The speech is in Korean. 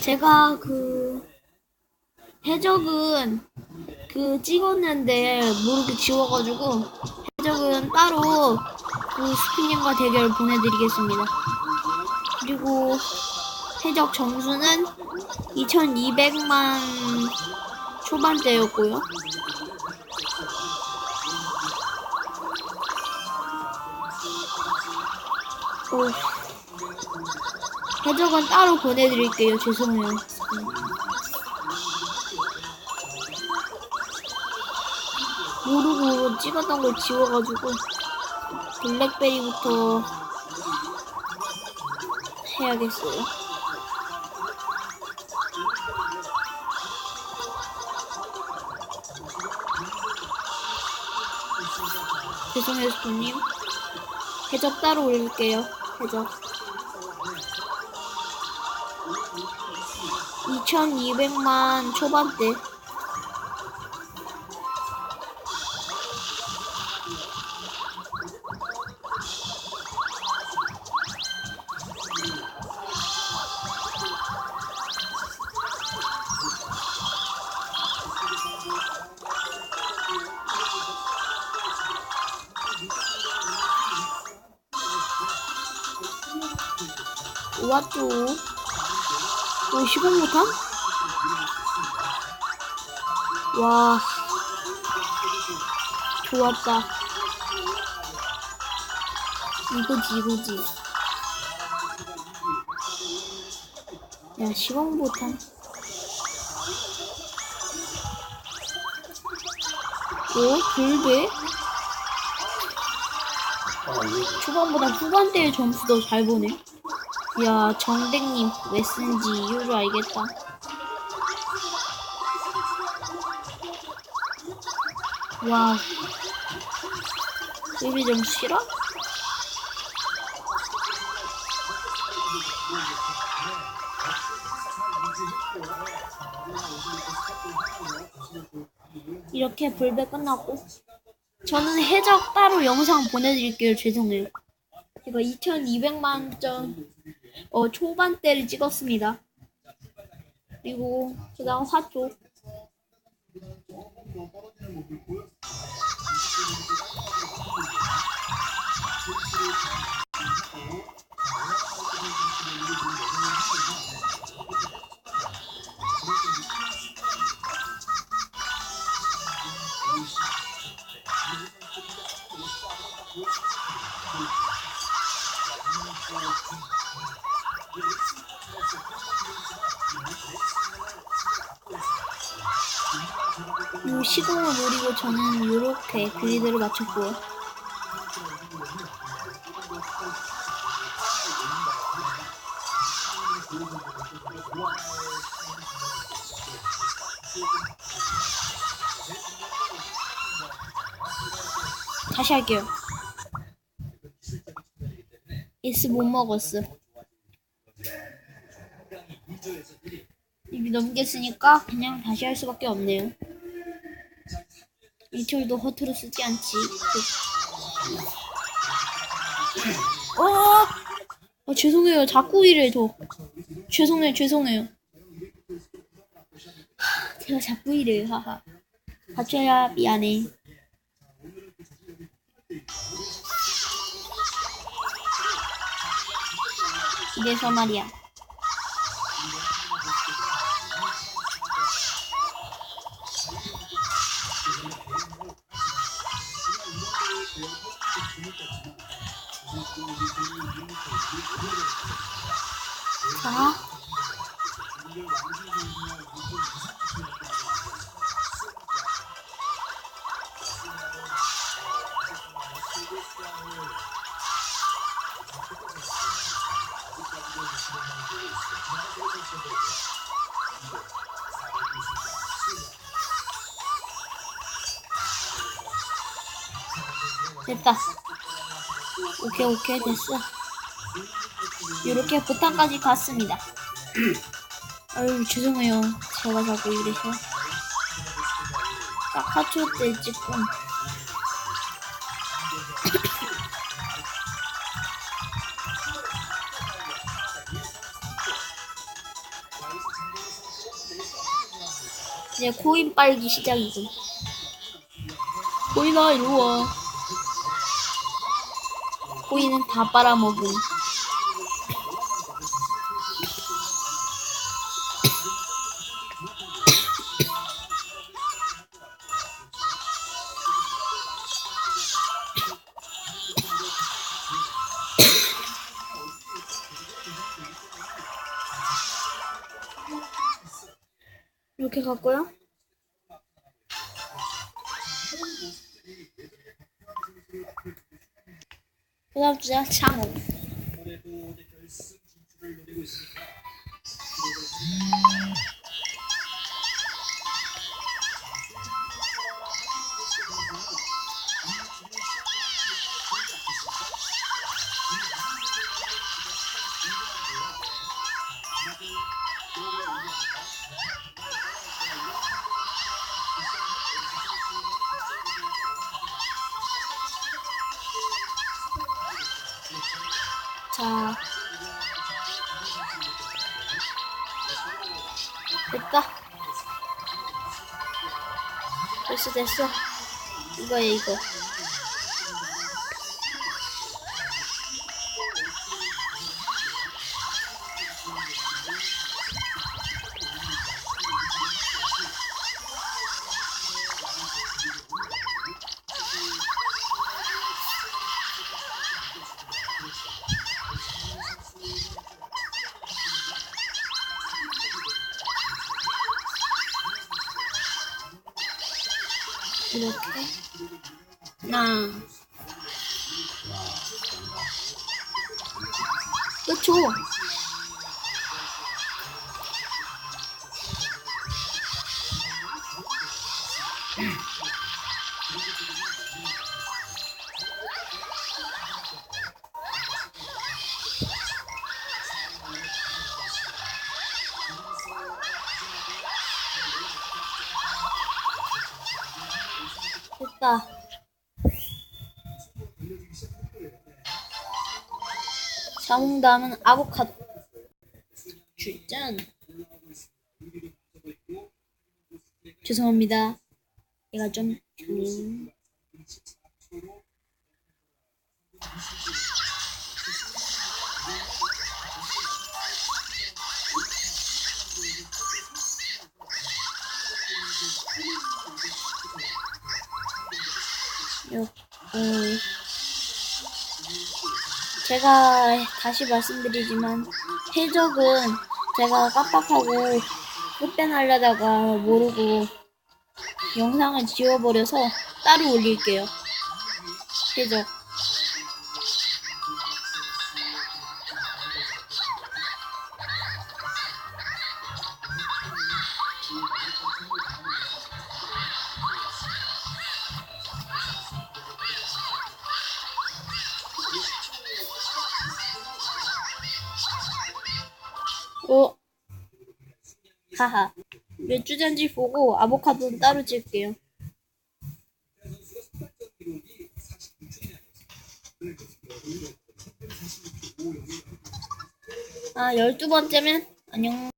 제가 그 해적은 그 찍었는데 모르게 지워가지고 해적은 따로 그 스피님과 대결 보내드리겠습니다. 그리고 해적 점수는 2200만 초반대였고요. 오. 해적은 따로 보내드릴게요. 죄송해요. 모르고 찍었던 걸 지워가지고 블랙베리부터 해야겠어요. 죄송해요, 스님. 해적 따로 올릴게요. 해적. 2200만 초반대. 왔죠. 오, 시공못함? 와. 좋았다. 이거지, 이거지. 야, 시공못함. 오, 불배? 초반보다 후반대의 점수도 잘 보네. 야, 정백님 왜 쓴지 이유를 알겠다. 와, 입이 좀 싫어? 이렇게 불배 끝났고 저는 해적 따로 영상 보내드릴게요. 죄송해요. 제가 2200만 점 어, 초반대를 찍었습니다. 그리고 그 다음 화초. 이 시공을 노리고 저는 이렇게 그리드를 맞췄고요. 다시 할게요. 예스 못 먹었어. 입이 넘겼으니까 그냥 다시 할 수밖에 없네요. 이철도 허투루 쓰지 않지. 어, 어 죄송해요. 자꾸 이래 저. 죄송해요. 죄송해요. 하, 제가 자꾸 이래요. 하하. 가짜야 미안해. 이래서 말이야. 자. 됐다. 오케이, 오케이, 됐어. 이렇게 부탄까지 갔습니다. 아유 죄송해요. 제가 자꾸 이래서 딱 하초 때 찍고 이제 코인 빨기 시작이죠. 코인아 이리 와. 코인은 다 빨아먹은. 이렇게 갔고요. 그 다음 주자 창호. 됐다. 됐어, 됐어. 이거야, 이렇게. 하나. 그쵸? 다. 자몽 다음은 아보카도. 출전. 죄송합니다. 얘가 좀 좀. 요, 제가 다시 말씀드리지만 해적은 제가 깜빡하고 흡변하려다가 모르고 영상을 지워버려서 따로 올릴게요. 해적. 하하. 몇 주전지 보고 아보카도는 따로 찍을게요. 아, 열두 번째면 안녕.